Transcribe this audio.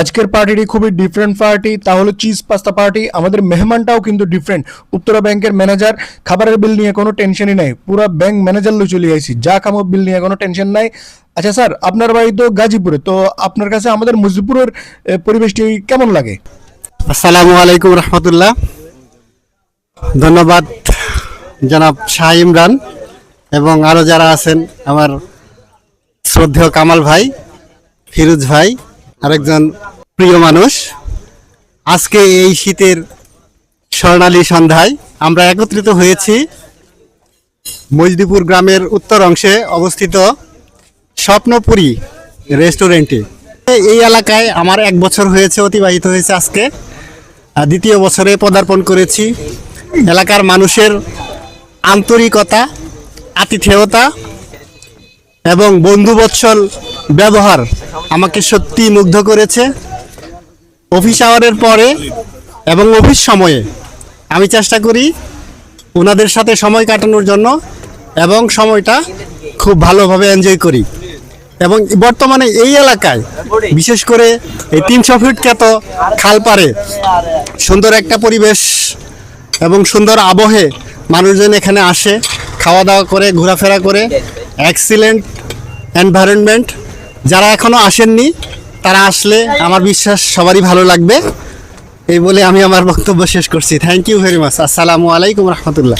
আজকের পার্টিটি খুবই ডিফারেন্ট পার্টি তাহলে চিজ পাস্তা পার্টি আমাদের মেহমানটাও কিন্তু ডিফারেন্ট উত্তরা ব্যাংকের ম্যানেজার খাবারের বিল নিয়ে কোনো টেনশনই নাই। পুরো ব্যাংক ম্যানেজার লই চলে আইছি। যা খামো বিল নিয়ে কোনো টেনশন নাই। আচ্ছা স্যার আপনার বাড়ি তো গাজীপুরে, তো আপনার কাছে আমাদের মুজিবপুরের পরিবেশটি কেমন লাগে? আসসালামু আলাইকুম রহমতুল্লাহ। ধন্যবাদ জনাব শাহ ইমরান এবং আরও যারা আছেন, আমার শ্রদ্ধেয় কামাল ভাই, ফিরোজ ভাই। আরেকজন প্রিয় মানুষ। আজকে এই শীতের স্বর্ণালী সন্ধ্যায় আমরা একত্রিত হয়েছি মজদিপুর গ্রামের উত্তর অংশে অবস্থিত স্বপ্নপুরী রেস্টুরেন্টে। এই এলাকায় আমার এক বছর হয়েছে, অতিবাহিত হয়েছে আজকে। দ্বিতীয় বছরে পদার্পণ করেছি। এলাকার মানুষের আন্তরিকতা, আতিথেয়তা এবং বন্ধুবৎসল ব্যবহার আমাকে সত্যি মুগ্ধ করেছে। অফিস আওয়ারের পরে এবং অফিস সময়ে আমি চেষ্টা করি ওনাদের সাথে সময় কাটানোর জন্য এবং সময়টা খুব ভালোভাবে এনজয় করি। এবং বর্তমানে এই এলাকায় বিশেষ করে এই তিনশো ফিট খ্যাত খালপাড়ে সুন্দর একটা পরিবেশ এবং সুন্দর আবহে মানুষজন এখানে আসে, খাওয়া দাওয়া করে, ঘোরাফেরা করে এক্সিলেন্ট এনভায়রনমেন্ট যারা এখনও আসেননি, তারা আসলে আমার বিশ্বাস সবারই ভালো লাগবে। এই বলে আমি আমার বক্তব্য শেষ করছি। থ্যাংক ইউ ভেরি মাচ আসসালামু আলাইকুম রহমতুল্লাহ।